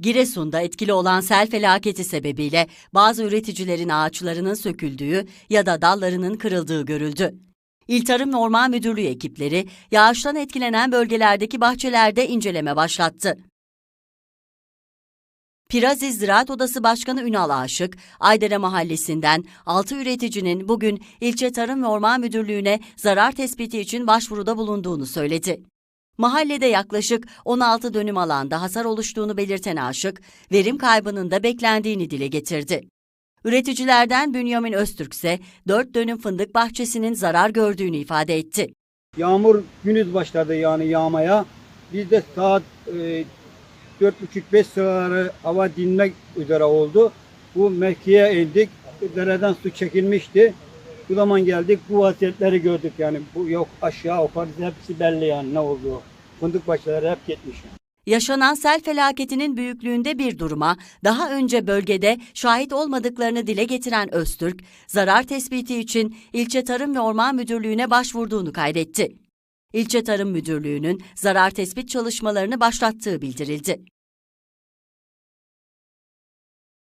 Giresun'da etkili olan sel felaketi sebebiyle bazı üreticilerin ağaçlarının söküldüğü ya da dallarının kırıldığı görüldü. İl Tarım ve Orman Müdürlüğü ekipleri yağıştan etkilenen bölgelerdeki bahçelerde inceleme başlattı. Piraziz Ziraat Odası Başkanı Ünal Aşık, Aydere Mahallesi'nden 6 üreticinin bugün ilçe Tarım ve Orman Müdürlüğü'ne zarar tespiti için başvuruda bulunduğunu söyledi. Mahallede yaklaşık 16 dönüm alanda hasar oluştuğunu belirten Aşık, verim kaybının da beklendiğini dile getirdi. Üreticilerden Bünyamin Öztürk ise 4 dönüm fındık bahçesinin zarar gördüğünü ifade etti. Yağmur gündüz başladı yani yağmaya. Biz de saat e, 4.30-5 sıraları hava dinmek üzere oldu. Bu mevkiye indik. Dereden su çekilmişti. Bu zaman geldik bu vaziyetleri gördük yani. Bu yok aşağı yukarı hepsi belli yani ne olduğu. Fındık başları hep gitmiş. Yaşanan sel felaketinin büyüklüğünde bir duruma daha önce bölgede şahit olmadıklarını dile getiren Öztürk, zarar tespiti için İlçe Tarım ve Orman Müdürlüğü'ne başvurduğunu kaydetti. İlçe Tarım Müdürlüğü'nün zarar tespit çalışmalarını başlattığı bildirildi.